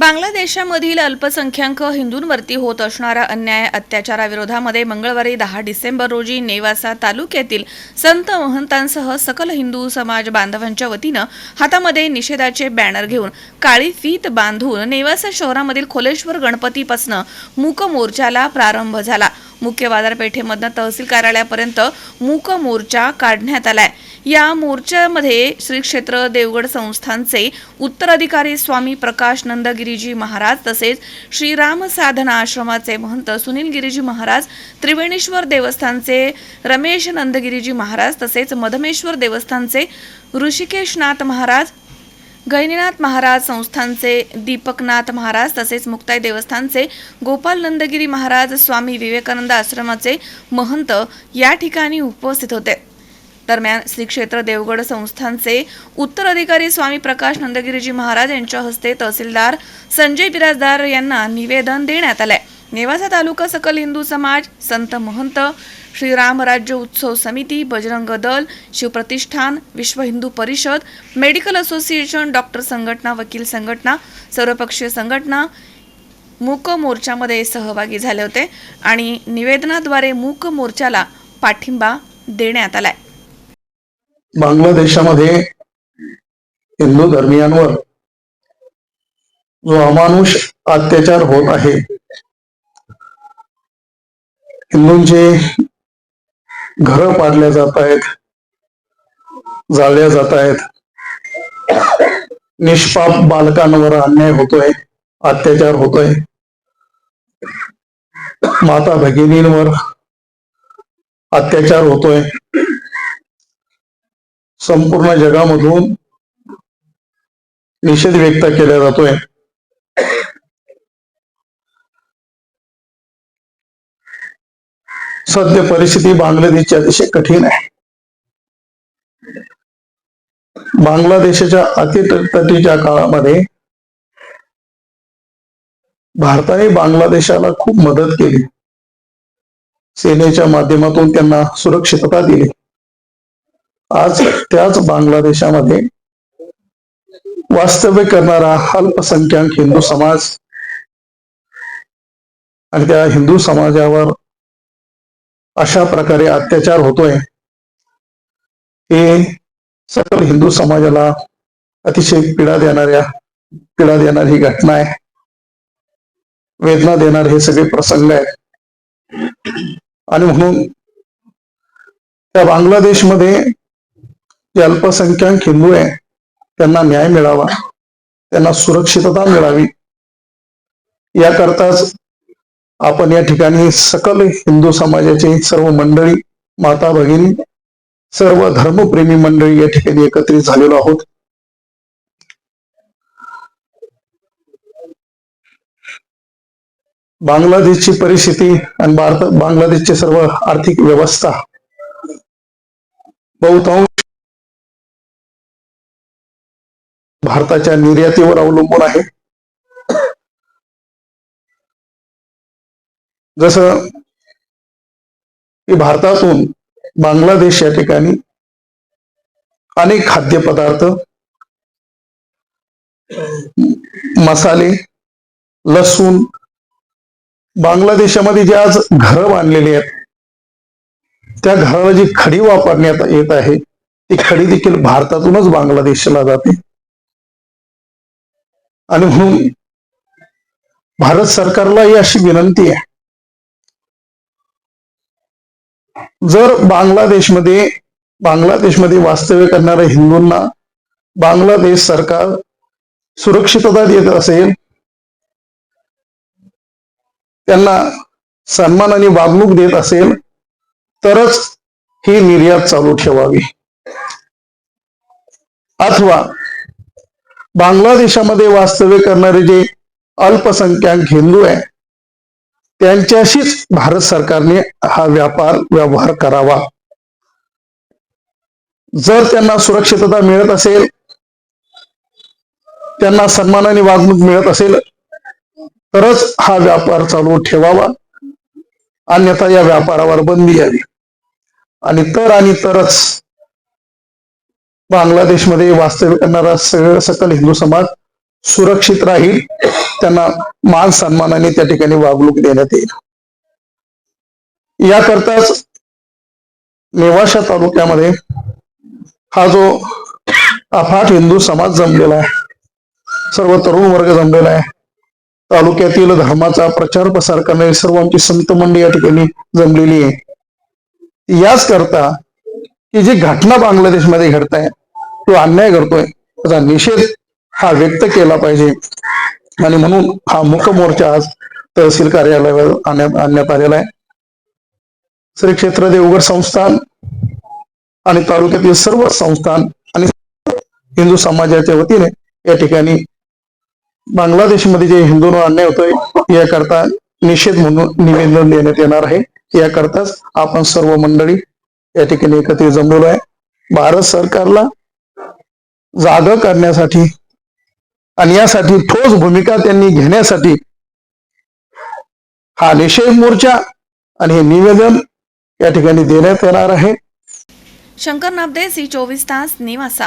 बांगलादेशामधील अल्पसंख्याक हिंदूंवरती होत असणारा अन्याय अत्याचाराविरोधामध्ये मंगळवारी दहा डिसेंबर रोजी नेवासा तालुक्यातील संत महंतांसह सकल हिंदू समाज बांधवांच्या वतीनं हातामध्ये निषेधाचे बॅनर घेऊन काळी फीत बांधून नेवासा शहरामधील खोलेश्वर गणपतीपासनं मूक मोर्चाला प्रारंभ झाला. मुख्य बाजारपेठेमधनं तहसील कार्यालयापर्यंत मूक मोर्चा काढण्यात आलाय. या मोर्चामध्ये श्री क्षेत्र देवगड संस्थानचे उत्तराधिकारी स्वामी प्रकाश नंदगिरीजी महाराज तसेच श्रीराम साधना आश्रमाचे महंत सुनील गिरीजी महाराज त्रिवेणेश्वर देवस्थानचे रमेश नंदगिरीजी महाराज तसेच मधमेश्वर देवस्थानचे ऋषिकेशनाथ महाराज गैनीनाथ महाराज संस्थानचे दीपकनाथ महाराज तसेच मुक्ताई देवस्थानचे गोपाल नंदगिरी महाराज स्वामी विवेकानंद आश्रमाचे महंत या ठिकाणी उपस्थित होते. दरम्यान श्री क्षेत्र देवगड संस्थानचे उत्तराधिकारी स्वामी प्रकाश नंदगिरीजी महाराज यांच्या हस्ते तहसीलदार संजय बिराजदार यांना निवेदन देण्यात आलंय. नेवासा तालुका सकल हिंदू समाज संत महंत श्रीराम राज्य उत्सव समिती बजरंग दल शिवप्रतिष्ठान विश्व Hindu Parishad medical association doctor संघटना वकील संघटना सर्वपक्षीय संघटना मूक मोर्चामध्ये सहभागी झाले होते आणि निवेदनाद्वारे मूक मोर्चाला पाठिंबा देण्यात आलाय. बांगलादेशामध्ये हिंदू धर्मियांवर जो अमानुष अत्याचार होत आहे. हिंदूंचे घर पाडल्या जात आहेत जाळल्या जात आहेत. निष्पाप बालकांवर अन्याय होतोय अत्याचार होतोय. माता भगिनींवर अत्याचार होतोय. संपूर्ण जगामधून निषेध व्यक्त केला जातोय. सध्या परिस्थिती बांगलादेशची अतिशय कठीण आहे. बांगलादेशाच्या अतितटीच्या काळामध्ये भारताने बांगलादेशाला खूप मदत केली. सेनेच्या माध्यमातून त्यांना सुरक्षितता दिली. आज त्याच बांगलादेशामध्ये वास्तव्य करणारा अल्पसंख्याक हिंदू समाज आणि त्या हिंदू समाजावर अशा प्रकारे अत्याचार होतोय हे सकल हिंदू समाजाला अतिशय पीडा देणाऱ्या पीडा देणारी ही घटना आहे. वेदना देणारे हे सगळे प्रसंग आहेत. आणि म्हणून त्या बांगलादेशमध्ये जे अल्पसंख्याक हिंदू आहे त्यांना न्याय मिळावा. त्यांना सुरक्षितता मिळावी. याकरताच आपण या ठिकाणी सकल हिंदू समाजाचे सर्व मंडळी माता भगिनी सर्व धर्मप्रेमी मंडळी या ठिकाणी एकत्रित झालेलो आहोत. बांगलादेशची परिस्थिती आणि भारत बांगलादेशची सर्व आर्थिक व्यवस्था बहुतांश भारताच्या निर्यातीवर अवलंबून आहे. जसं की भारतातून बांगलादेश या ठिकाणी अनेक खाद्यपदार्थ मसाले लसूण बांगलादेशामध्ये जे आज घरं बांधलेली आहेत त्या घराला जी खडी वापरण्यात येत आहे ती खडी देखील भारतातूनच बांगलादेशला जाते. अनुभवी. भारत सरकारला ही अशी विनंती आहे. जर बांगलादेशमध्ये बांगलादेशमध्ये वास्तव्य करणाऱ्या हिंदूंना बांगलादेश सरकार सुरक्षितता देत असेल त्यांना सन्मानाने वागणूक देत असेल तरच ही निर्यात चालू ठेवावी. अथवा बांगलादेशामध्ये वास्तव्य करणारे जे अल्पसंख्याक हिंदू आहे त्यांच्याशीच भारत सरकारने हा व्यापार व्यवहार करावा. जर त्यांना सुरक्षितता मिळत असेल त्यांना सन्मानाने वागणूक मिळत असेल तरच हा व्यापार चालू ठेवावा. अन्यथा या व्यापारावर बंदी यावी. आणि तर आणि तरच बांगलादेशमध्ये वास्तव्य करणारा सगळं सकल हिंदू समाज सुरक्षित राहील. त्यांना मान सन्मानाने त्या ठिकाणी वागणूक देण्यात येईल. याकरताच नेवाशा तालुक्यामध्ये हा जो अफाट हिंदू समाज जमलेला आहे सर्व तरुण वर्ग जमलेला आहे तालुक्यातील धर्माचा प्रचार प्रसार करणारी सर्व आमची संत मंडळी या ठिकाणी जमलेली आहे. याच करता की जी घटना बांगलादेशमध्ये घडत आहे तो अन्याय करतोय. त्याचा निषेध हा व्यक्त केला पाहिजे. आणि म्हणून हा मुख मोर्चा आज तहसील कार्यालयावर आणण्यात आणण्यात आलेला आहे श्री क्षेत्र देवगड संस्थान आणि तालुक्यातील सर्व संस्थान आणि हिंदू समाजाच्या वतीने या ठिकाणी बांगलादेशमध्ये जे हिंदूंवर अन्याय होतोय याकरता निषेध म्हणून निवेदन देण्यात येणार आहे. याकरताच आपण सर्व मंडळी या ठिकाणी एकत्रित जमलेलो आहे. भारत सरकारला जाग करण्यासाठी आणि यासाठी ठोस भूमिका त्यांनी घेण्यासाठी हा निषेध मोर्चा आणि हे निवेदन या ठिकाणी देण्यात येणार आहे. शंकर नाबदे सी चोवीस तास निवासा.